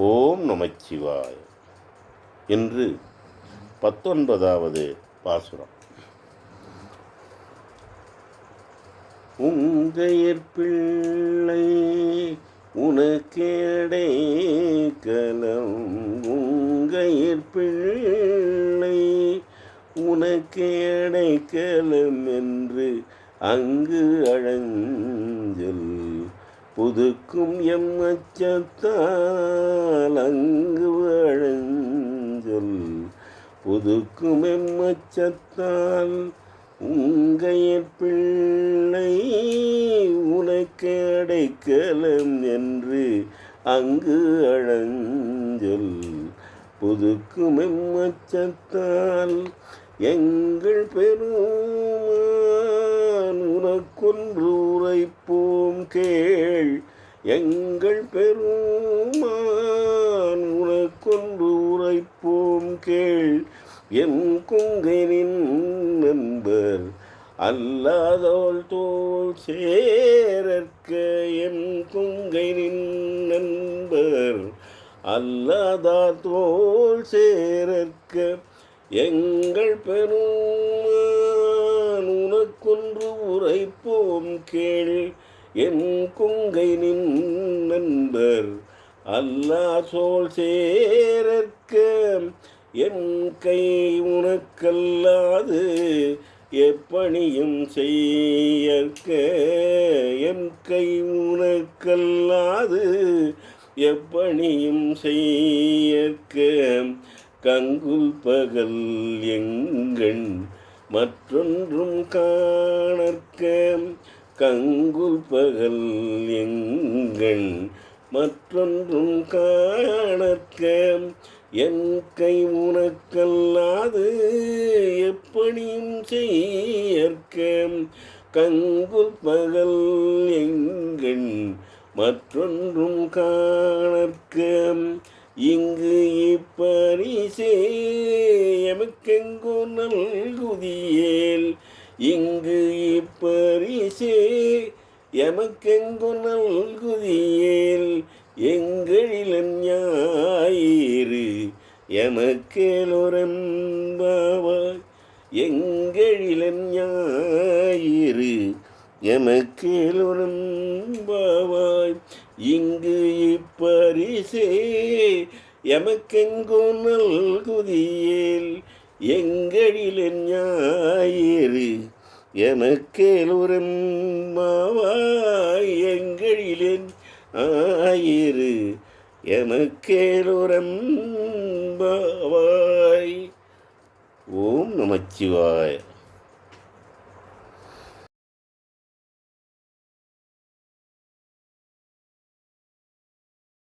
ஓம் நமச்சிவாய் என்று பத்தொன்பதாவது பாசுரம். உங்கையற் பிள்ளை உனக்கேடை கலம். உங்கையற் பிள்ளை உனக்கேடை கலம் என்று அங்கு அழஞ்சொல் புதுக்கும் எம் அச்சத்தால் அங்கு அழஞ்சொல் புதுக்கும் எம் அச்சத்தால் உங்கையற் பிள்ளை உனக்கு அடைக்கலம் என்று அங்கு அழஞ்சொல். புதுக்கும் எம் அச்சத்தால் எங்கள் பெருமான் உனக்கொன்று உரைப்போ கேள் எங்கள் பெருமான் உனக்கொன்று உரைப்போம் கேள். என் குங்கனின் நண்பர் அல்லாதோல் தோல் சேரற்க என் குங்கைனின் நண்பர் அல்லாதா தோல் சேரற்க எங்கள் பெரும் உனக்கொன்று உரைப்போம் கேள். என் குங்கை நின் நண்பர் அல்லா சோல் சேரற்க என் கை உனக்கல்லாது எப்பணியும் செய்யற்க என் கை உனக்கல்லாது எப்பணியும் செய்யற்க. கங்குல் பகல் எங்கண் மற்றொன்றும் காணற்க. கங்கு பகல் எங்கள் மற்றொன்றும் காணற்க. என் கை உனக்கல்லாது எப்படியும் செய்யற்க. கங்கு பகல் எங்கள் மற்றொன்றும் காணற்க. இங்கு இப்பரிசே எமக்கெங்கோ நல்குதியேல் இங்கு இப்பரிசே எமக்கெங்கு நல்குதியேல் எங்களிலன் ஞாயிறு எமக்கேலுரம்பாவாய் எங்களிலன் ஞாயிறு எமக்கேலுரம்பாவாய் இங்கு இப்பரிசே எமக்கெங்கு நல்குதியேல் எங்களில் ஞாயிறு? எமக்கேலுரம்மாவாய் எங்களில் ஆயிரு எமக்கேலுரம்பாவாய் ஓம் நமச்சிவாய்.